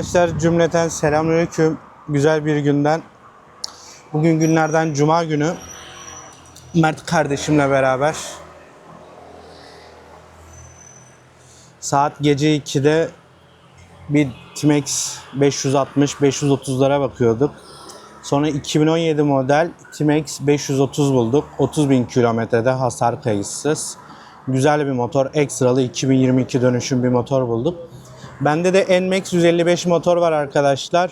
Arkadaşlar cümleten selamünaleyküm. Güzel bir günden. Bugün günlerden cuma günü. Mert kardeşimle beraber saat gece 2'de bir Timex 560-530'lara bakıyorduk. Sonra 2017 model Timex 530 bulduk. 30 bin kilometrede hasar kayıtsız. Güzel bir motor. Ekstralı 2022 dönüşüm bir motor bulduk. Bende de NMAX 155 motor var arkadaşlar.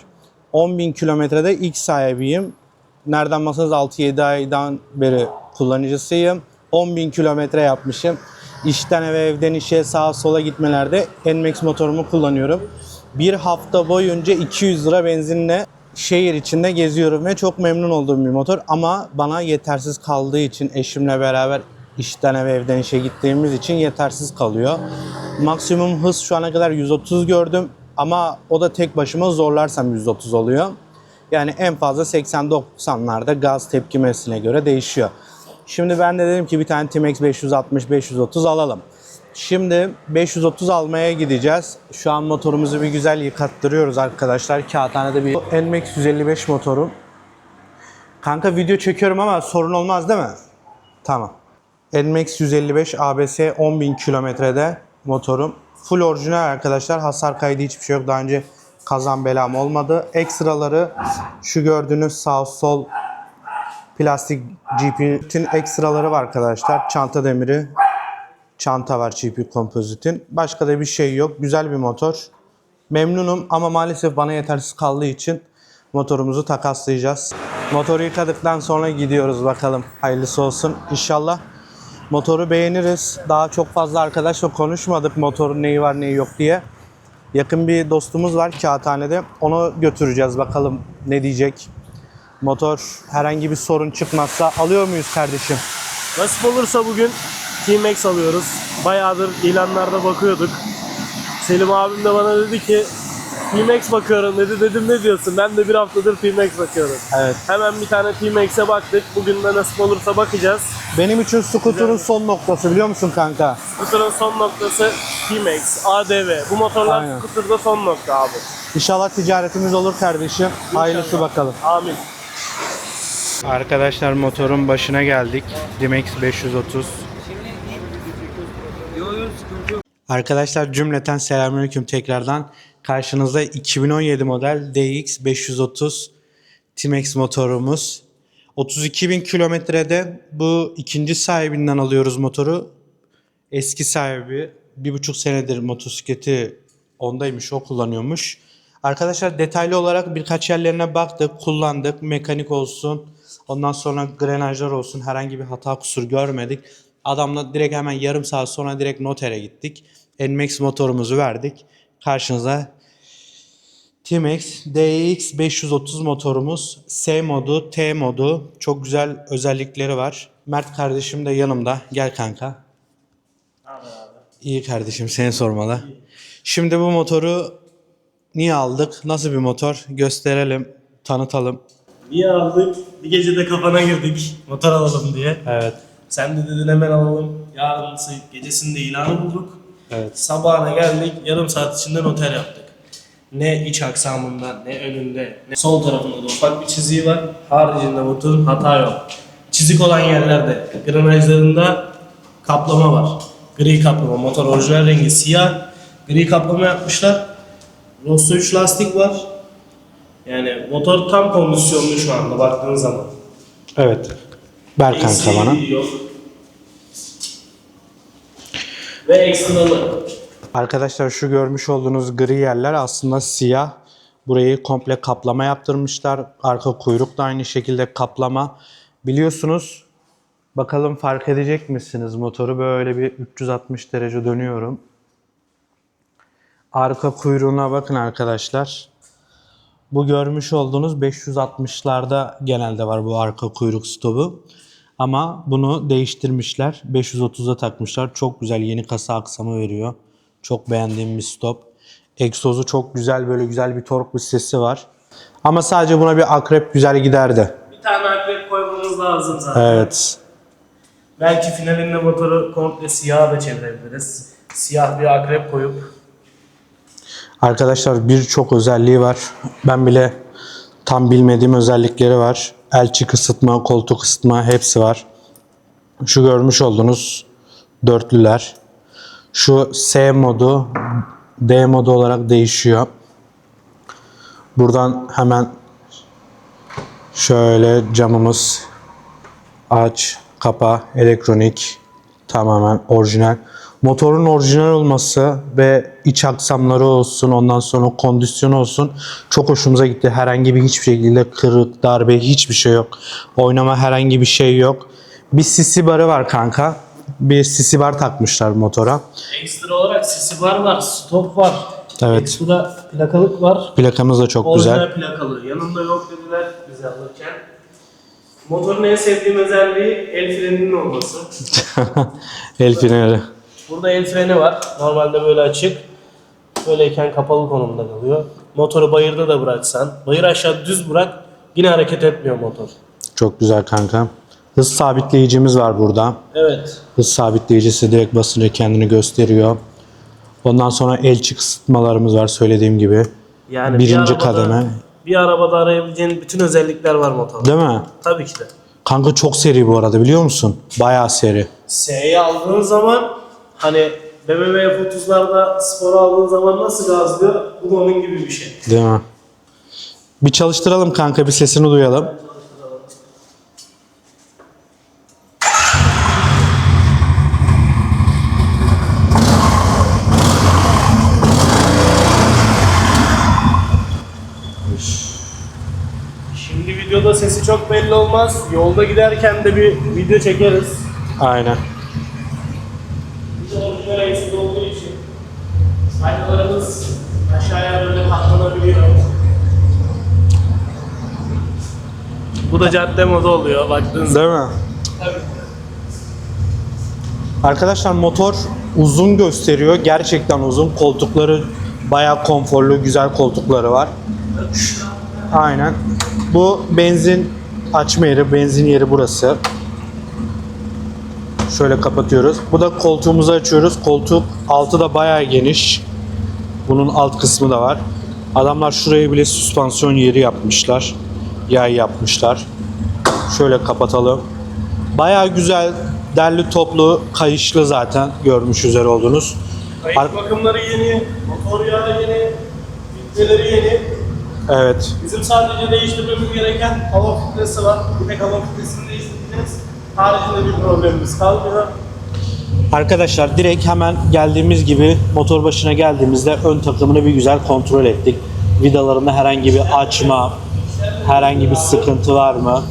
10.000 kilometrede ilk sahibiyim. Nereden baksanız 6-7 aydan beri kullanıcısıyım. 10.000 kilometre yapmışım. İşten eve, evden işe, sağa sola gitmelerde NMAX motorumu kullanıyorum. Bir hafta boyunca 200 lira benzinle şehir içinde geziyorum ve çok memnun olduğum bir motor. Ama bana yetersiz kaldığı için eşimle beraber işten eve, evden işe gittiğimiz için yetersiz kalıyor. Maksimum hız şu ana kadar 130 gördüm ama o da tek başıma zorlarsam 130 oluyor. Yani en fazla 80-90'larda gaz tepkimesine göre değişiyor. Şimdi ben de dedim ki bir tane Timex 560-530 alalım. Şimdi 530 almaya gideceğiz. Şu an motorumuzu bir güzel yıkattırıyoruz arkadaşlar. Kağıthanede bir NMAX 155 motorum. Kanka video çekiyorum ama sorun olmaz değil mi? Tamam. NMAX 155 ABS 10.000 kilometrede motorum. Full orijinal arkadaşlar. Hasar kaydı hiçbir şey yok. Daha önce kazan belam olmadı. Ekstraları şu gördüğünüz sağ sol plastik GP'nin ekstraları var arkadaşlar. Çanta demiri, çanta var GP kompozitin. Başka da bir şey yok. Güzel bir motor. Memnunum ama maalesef bana yetersiz kaldığı için motorumuzu takaslayacağız. Motoru yıkadıktan sonra gidiyoruz bakalım. Hayırlısı olsun. İnşallah motoru beğeniriz. Daha çok fazla arkadaşla konuşmadık motorun neyi var neyi yok diye. Yakın bir dostumuz var kağıthanede. Onu götüreceğiz bakalım ne diyecek. Motor herhangi bir sorun çıkmazsa alıyor muyuz kardeşim? Nasip olursa bugün T-Max alıyoruz. Bayağıdır ilanlarda bakıyorduk. Selim abim de bana dedi ki T-Max bakıyorum dedi. Dedim ne diyorsun? Ben de bir haftadır T-Max bakıyorum. Evet. Hemen bir tane T-Max'e baktık. Bugün de nasip olursa bakacağız. Benim için skuterun son noktası biliyor musun kanka? Scooter'ın son noktası T-Max, ADV. Bu motorlar Aynen. Scooter'da son nokta abi. İnşallah ticaretimiz olur kardeşim. Hayırlısı bakalım. Amin. Arkadaşlar motorun başına geldik. Dimex 530. Arkadaşlar cümleten selamünaleyküm tekrardan. Karşınızda 2017 model DX 530 Timex motorumuz. 32 bin kilometrede bu ikinci sahibinden alıyoruz motoru. Eski sahibi bir buçuk senedir motosikleti ondaymış, o kullanıyormuş. Arkadaşlar detaylı olarak birkaç yerlerine baktık, kullandık. Mekanik olsun, ondan sonra grenajlar olsun herhangi bir hata kusur görmedik. Adamla direkt hemen yarım saat sonra direkt notere gittik. NMAX motorumuzu verdik. Karşınıza Timex DX 530 motorumuz. S modu, T modu. Çok güzel özellikleri var. Mert kardeşim de yanımda. Gel kanka. İyi kardeşim seni sormalı. Şimdi bu motoru niye aldık? Nasıl bir motor? Gösterelim, tanıtalım. Niye aldık? Bir gecede kafana girdik. Motor alalım diye. Evet. Sen de dedin hemen alalım. Yarın gecesinde ilanı bulduk. Evet. Sabahına geldik. Yarım saat içinde noter yaptık. Ne iç aksamında, ne önünde, ne sol tarafında da ufak bir çiziği var. Haricinde motorun hata yok. Çizik olan yerlerde granajlarında kaplama var. Gri kaplama. Motor orijinal rengi siyah. Gri kaplama yapmışlar. Rosso 3 lastik var. Yani motor tam kondisyonlu şu anda baktığın zaman. Evet. Ver kanka bana. yok. Ve ekstralı. Arkadaşlar şu görmüş olduğunuz gri yerler aslında siyah. Burayı komple kaplama yaptırmışlar. Arka kuyruk da aynı şekilde kaplama. Biliyorsunuz bakalım fark edecek misiniz motoru böyle bir 360 derece dönüyorum. Arka kuyruğuna bakın arkadaşlar. Bu görmüş olduğunuz 560'larda genelde var bu arka kuyruk stopu. Ama bunu değiştirmişler. 530'a takmışlar. Çok güzel yeni kasa aksamı veriyor. Çok beğendiğim bir stop. Egzozu çok güzel böyle güzel bir tork bir sesi var. Ama sadece buna bir akrep güzel giderdi. Bir tane akrep koymamız lazım zaten. Evet. Belki finalinde motoru komple siyah da çevirebiliriz. Siyah bir akrep koyup Arkadaşlar birçok özelliği var. Ben bile tam bilmediğim özellikleri var. Elçi kısıtma, koltuk ısıtma hepsi var. Şu görmüş olduğunuz dörtlüler. Şu S modu D modu olarak değişiyor. Buradan hemen şöyle camımız aç, kapa, elektronik tamamen orijinal. Motorun orijinal olması ve iç aksamları olsun, ondan sonra kondisyonu olsun çok hoşumuza gitti. Herhangi bir hiçbir şekilde kırık, darbe hiçbir şey yok. Oynama herhangi bir şey yok. Bir sisi barı var kanka. Bir sisi bar takmışlar motora. Ekstra olarak sisi var var, stop var. Evet. Ekstra plakalık var. Plakamız da çok Orijinal güzel. plakalı. Yanında yok dediler bize alırken. Motorun en sevdiğim özelliği el freninin olması. El freneri. Burada el freni var. Normalde böyle açık. Böyleyken kapalı konumda kalıyor. Motoru bayırda da bıraksan, bayır aşağı düz bırak yine hareket etmiyor motor. Çok güzel kanka. Hız sabitleyicimiz var burada. Evet. Hız sabitleyicisi direkt basınca kendini gösteriyor. Ondan sonra elçi kısıtmalarımız var söylediğim gibi. Yani Birinci bir arabada, kademe. Bir arabada arayabileceğin bütün özellikler var motorda. Değil mi? Tabii ki de. Kanka çok seri bu arada biliyor musun? Bayağı seri. S'yi aldığın zaman hani BMW F30'larda spor aldığın zaman nasıl gazlıyor? Bu da onun gibi bir şey. Değil mi? Bir çalıştıralım kanka bir sesini duyalım. Şimdi videoda sesi çok belli olmaz. Yolda giderken de bir video çekeriz. Aynen. Biz orijinal eksik olduğu için aynalarımız aşağıya böyle katlanabiliyor. Bu da cadde modu oluyor baktığın zaman. Değil mi? Tabii. Arkadaşlar motor uzun gösteriyor. Gerçekten uzun. Koltukları bayağı konforlu, güzel koltukları var. Aynen. Bu benzin açma yeri, benzin yeri burası. Şöyle kapatıyoruz. Bu da koltuğumuzu açıyoruz. Koltuk altı da bayağı geniş. Bunun alt kısmı da var. Adamlar şuraya bile süspansiyon yeri yapmışlar. Yay yapmışlar. Şöyle kapatalım. Bayağı güzel, derli toplu, kayışlı zaten görmüş üzere oldunuz. Kayıt Ar- bakımları yeni, motor yağı yeni, filtreleri yeni. Evet. Bizim sadece değiştirmemiz gereken hava filtresi var. Tek hava filtresini değiştireceğiz. Haricinde bir problemimiz kalmıyor. Arkadaşlar direkt hemen geldiğimiz gibi motor başına geldiğimizde ön takımını bir güzel kontrol ettik. Vidalarında herhangi bir açma, herhangi bir sıkıntı var mı?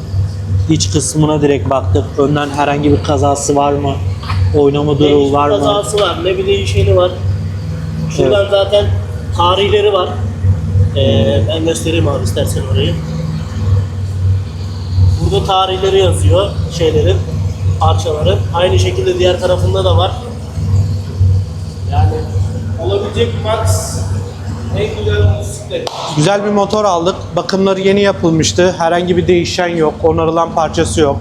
İç kısmına direkt baktık. Önden herhangi bir kazası var mı? Oynama durumu var mı? kazası var, ne bir değişeni var. Şuradan zaten tarihleri var. Ee, ben göstereyim abi istersen orayı. Burada tarihleri yazıyor şeylerin, parçaların. Aynı şekilde diğer tarafında da var. Yani olabilecek max en güzel motosiklet. Güzel bir motor aldık. Bakımları yeni yapılmıştı. Herhangi bir değişen yok. Onarılan parçası yok.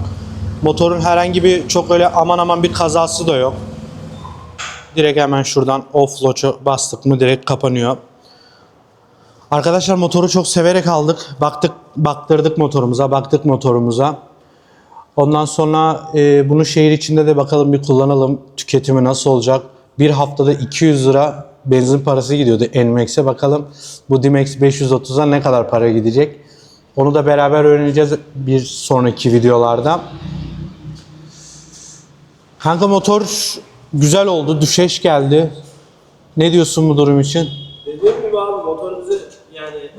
Motorun herhangi bir çok öyle aman aman bir kazası da yok. Direkt hemen şuradan off latch'ı bastık mı direkt kapanıyor. Arkadaşlar motoru çok severek aldık. Baktık, baktırdık motorumuza, baktık motorumuza. Ondan sonra e, bunu şehir içinde de bakalım bir kullanalım. Tüketimi nasıl olacak? Bir haftada 200 lira benzin parası gidiyordu NMAX'e. Bakalım bu D-Max 530'a ne kadar para gidecek? Onu da beraber öğreneceğiz bir sonraki videolarda. Kanka motor güzel oldu. Düşeş geldi. Ne diyorsun bu durum için? Dediğim gibi abi motor bize yani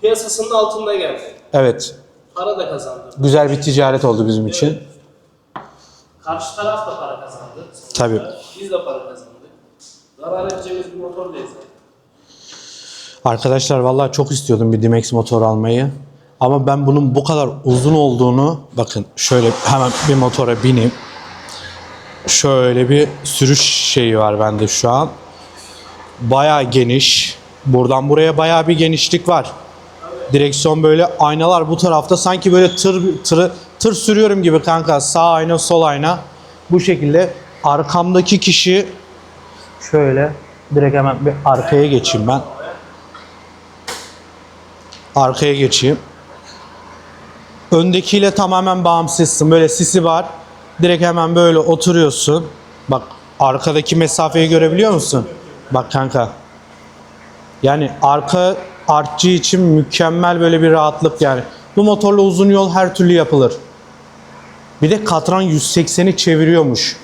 piyasasının altında geldi. Evet. Para da kazandı. Güzel bir ticaret oldu bizim için. Karşı taraf da para kazandı. sonuçta. Tabii. Biz de para kazandık. Zarar edeceğimiz bir motor değil zaten. Arkadaşlar vallahi çok istiyordum bir D-Max motor almayı. Ama ben bunun bu kadar uzun olduğunu bakın şöyle hemen bir motora bineyim. Şöyle bir sürüş şeyi var bende şu an. Bayağı geniş. Buradan buraya bayağı bir genişlik var. Direksiyon böyle aynalar bu tarafta sanki böyle tır tır tır sürüyorum gibi kanka. Sağ ayna, sol ayna. Bu şekilde arkamdaki kişi şöyle direkt hemen bir arkaya geçeyim ben. Arkaya geçeyim. Öndekiyle tamamen bağımsızsın. Böyle sisi var. Direkt hemen böyle oturuyorsun. Bak arkadaki mesafeyi görebiliyor musun? Bak kanka. Yani arka artçı için mükemmel böyle bir rahatlık yani. Bu motorla uzun yol her türlü yapılır. Bir de katran 180'i çeviriyormuş.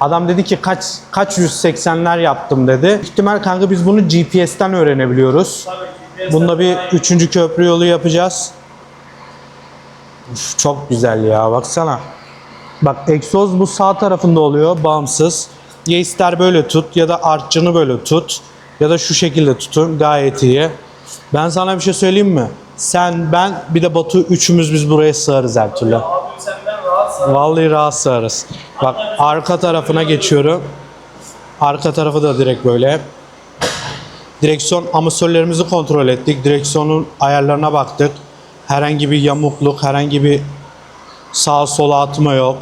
Adam dedi ki kaç kaç 180'ler yaptım dedi. İhtimal kanka biz bunu GPS'ten öğrenebiliyoruz. Bunda bir üçüncü köprü yolu yapacağız. Uf, çok güzel ya baksana. Bak egzoz bu sağ tarafında oluyor bağımsız. Ya ister böyle tut ya da artçını böyle tut. Ya da şu şekilde tutun gayet iyi. Ben sana bir şey söyleyeyim mi? Sen, ben bir de Batu üçümüz biz buraya sığarız her türlü. Vallahi rahat sığarız. Bak arka tarafına geçiyorum. Arka tarafı da direkt böyle. Direksiyon amatörlerimizi kontrol ettik. Direksiyonun ayarlarına baktık. Herhangi bir yamukluk, herhangi bir sağa sola atma yok.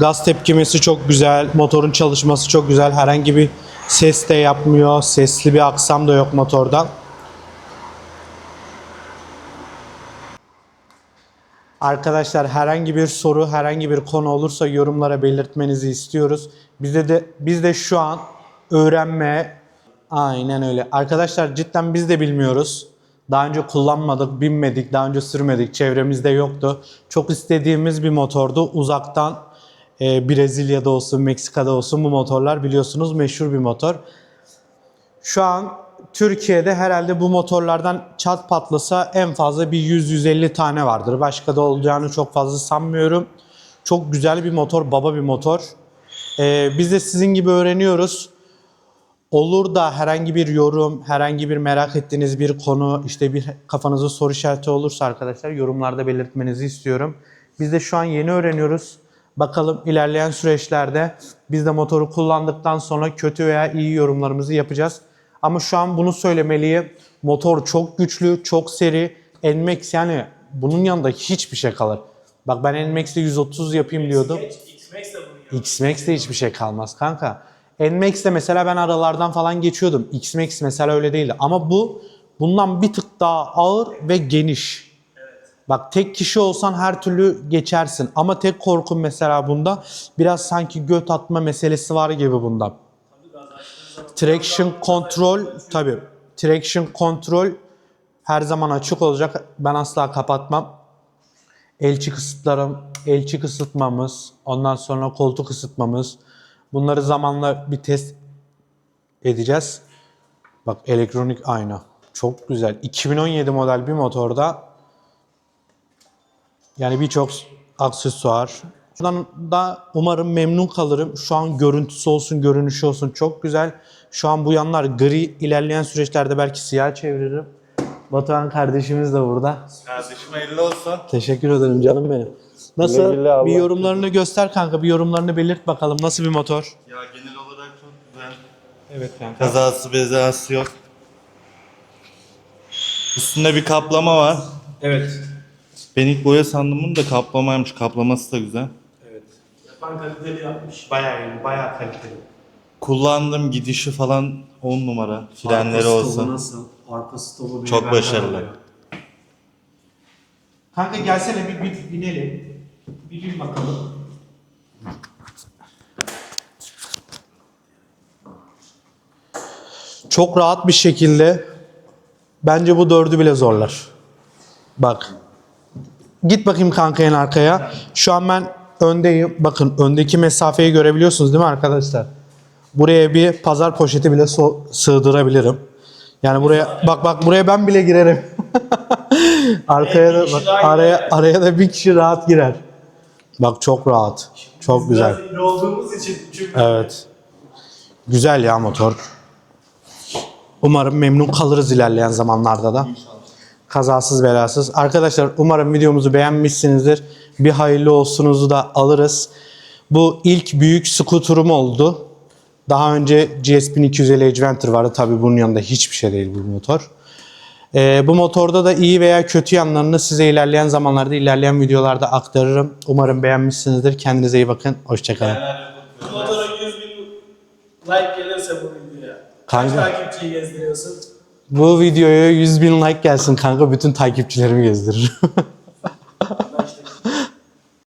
Gaz tepkimesi çok güzel. Motorun çalışması çok güzel. Herhangi bir ses de yapmıyor. Sesli bir aksam da yok motordan. Arkadaşlar herhangi bir soru, herhangi bir konu olursa yorumlara belirtmenizi istiyoruz. Bizde de biz de şu an öğrenmeye aynen öyle. Arkadaşlar cidden biz de bilmiyoruz. Daha önce kullanmadık, binmedik, daha önce sürmedik, çevremizde yoktu. Çok istediğimiz bir motordu. Uzaktan e, Brezilya'da olsun, Meksika'da olsun bu motorlar biliyorsunuz meşhur bir motor. Şu an Türkiye'de herhalde bu motorlardan çat patlasa en fazla bir 100-150 tane vardır. Başka da olacağını çok fazla sanmıyorum. Çok güzel bir motor, baba bir motor. Ee, biz de sizin gibi öğreniyoruz. Olur da herhangi bir yorum, herhangi bir merak ettiğiniz bir konu, işte bir kafanızda soru işareti olursa arkadaşlar yorumlarda belirtmenizi istiyorum. Biz de şu an yeni öğreniyoruz. Bakalım ilerleyen süreçlerde biz de motoru kullandıktan sonra kötü veya iyi yorumlarımızı yapacağız. Ama şu an bunu söylemeliyim. Motor çok güçlü, çok seri. NMAX yani bunun yanında hiçbir şey kalır. Bak ben NMAX'te 130 yapayım diyordum. X-Max de hiçbir şey kalmaz kanka. N-Max'te mesela ben aralardan falan geçiyordum. X-Max mesela öyle değildi. Ama bu bundan bir tık daha ağır ve geniş. Bak tek kişi olsan her türlü geçersin. Ama tek korkum mesela bunda biraz sanki göt atma meselesi var gibi bunda. Traction control tabi. Traction control her zaman açık olacak. Ben asla kapatmam. Elçi kısıtlarım, elçi kısıtmamız, ondan sonra koltuk ısıtmamız. Bunları zamanla bir test edeceğiz. Bak elektronik ayna. Çok güzel. 2017 model bir motorda yani birçok aksesuar. Şundan da umarım memnun kalırım. Şu an görüntüsü olsun, görünüşü olsun çok güzel. Şu an bu yanlar gri. İlerleyen süreçlerde belki siyah çeviririm. Batuhan kardeşimiz de burada. Kardeşim hayırlı olsun. Teşekkür ederim canım benim. Nasıl? Bir yorumlarını göster kanka. Bir yorumlarını belirt bakalım. Nasıl bir motor? Ya genel olarak çok güzel. Evet kanka. Kazası bezası yok. Üstünde bir kaplama var. Evet. Ben ilk boya sandım bunu da kaplamaymış. Kaplaması da güzel. Evet. Yapan kaliteli yapmış. Bayağı iyi, bayağı kaliteli. Kullandım gidişi falan 10 numara. Frenleri Arka stopu olsun. nasıl? Arka stopu Çok beyefendi başarılı. oluyor. Kanka gelsene bir, bir binelim. Bir bin bakalım. Çok rahat bir şekilde bence bu dördü bile zorlar. Bak. Git bakayım kanka en arkaya. Şu an ben öndeyim. Bakın öndeki mesafeyi görebiliyorsunuz değil mi arkadaşlar? Buraya bir pazar poşeti bile so- sığdırabilirim. Yani buraya bak bak buraya ben bile girerim. Arkaya da bak, araya araya da bir kişi rahat girer. Bak çok rahat. Çok güzel. Olduğumuz için çünkü Evet. Güzel ya motor. Umarım memnun kalırız ilerleyen zamanlarda da. Kazasız belasız. Arkadaşlar umarım videomuzu beğenmişsinizdir. Bir hayırlı olsunuzu da alırız. Bu ilk büyük skuterum oldu. Daha önce GSP 250 Adventure vardı. Tabi bunun yanında hiçbir şey değil bu motor. Ee, bu motorda da iyi veya kötü yanlarını size ilerleyen zamanlarda, ilerleyen videolarda aktarırım. Umarım beğenmişsinizdir. Kendinize iyi bakın. Hoşçakalın. bu motora 100 bin like gelirse bu videoya. Kanka. Kaç takipçiyi gezdiriyorsun? Bu videoya 100 bin like gelsin kanka bütün takipçilerimi gezdiririm.